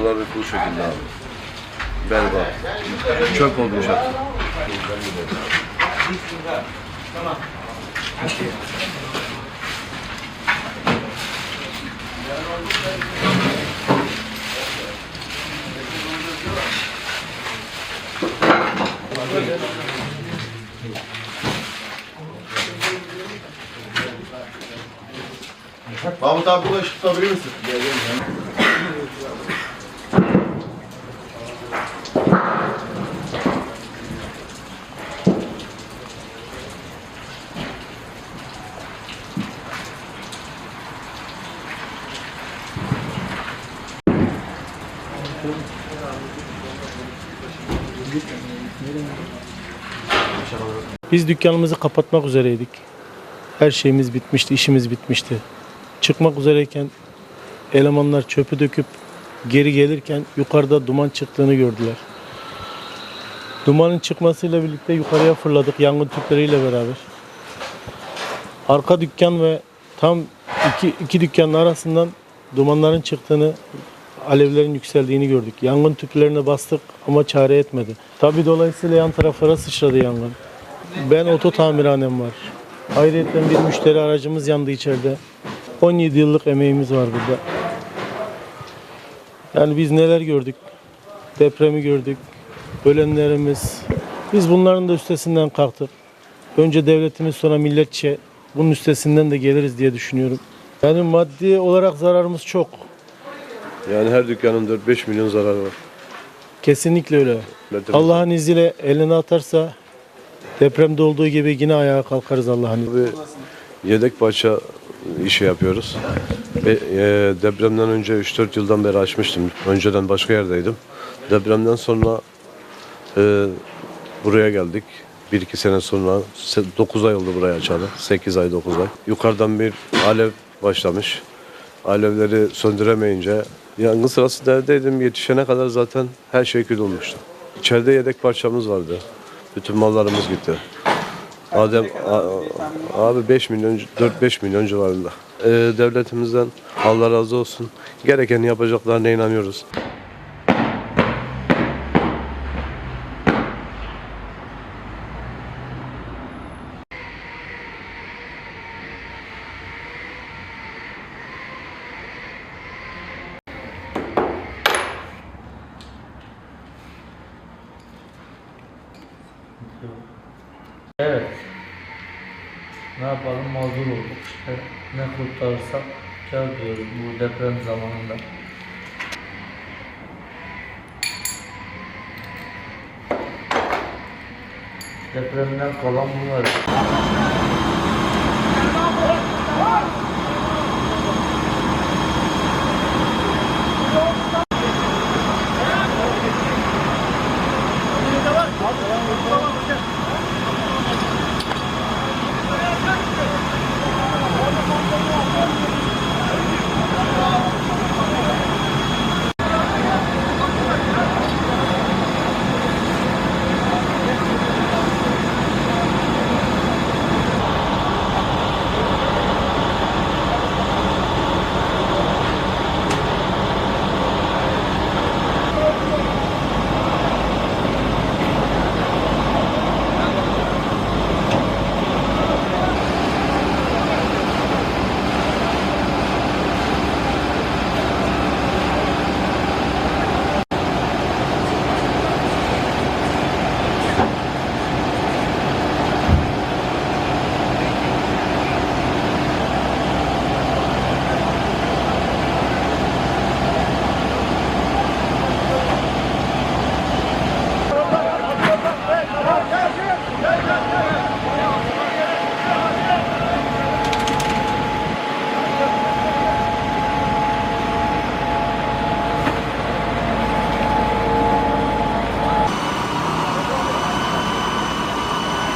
Mallar bu şekilde abi. Berbat. Çöp olmuş hep. Mahmut abi bu ışık tutabilir misin? Biz dükkanımızı kapatmak üzereydik. Her şeyimiz bitmişti, işimiz bitmişti. Çıkmak üzereyken elemanlar çöpü döküp geri gelirken yukarıda duman çıktığını gördüler. Dumanın çıkmasıyla birlikte yukarıya fırladık yangın tüpleriyle beraber. Arka dükkan ve tam iki, iki dükkanın arasından dumanların çıktığını, alevlerin yükseldiğini gördük. Yangın tüplerine bastık ama çare etmedi. Tabi dolayısıyla yan taraflara sıçradı yangın. Ben oto tamirhanem var. Ayrıca bir müşteri aracımız yandı içeride. 17 yıllık emeğimiz var burada. Yani biz neler gördük? Depremi gördük. Ölenlerimiz. Biz bunların da üstesinden kalktık. Önce devletimiz sonra milletçe bunun üstesinden de geliriz diye düşünüyorum. Yani maddi olarak zararımız çok. Yani her dükkanın 4-5 milyon zararı var. Kesinlikle öyle. Allah'ın izniyle eline atarsa depremde olduğu gibi yine ayağa kalkarız Allah'ın izniyle. Yedek parça işi yapıyoruz. Ve, e, depremden önce 3-4 yıldan beri açmıştım. Önceden başka yerdeydim. Depremden sonra e, buraya geldik. 1-2 sene sonra 9 ay oldu buraya açalı. 8 ay 9 ay. Yukarıdan bir alev başlamış. Alevleri söndüremeyince yangın sırasında evdeydim. Yetişene kadar zaten her şey kül olmuştu. İçeride yedek parçamız vardı. Bütün mallarımız gitti. Adem a- abi 5 milyon 4-5 milyon civarında. Ee, devletimizden Allah razı olsun. Gerekeni yapacaklarına inanıyoruz. Evet. Ne yapalım mağdur olduk işte. Ne kurtarırsak kar diyoruz bu deprem zamanında. Depremden kalan bunlar.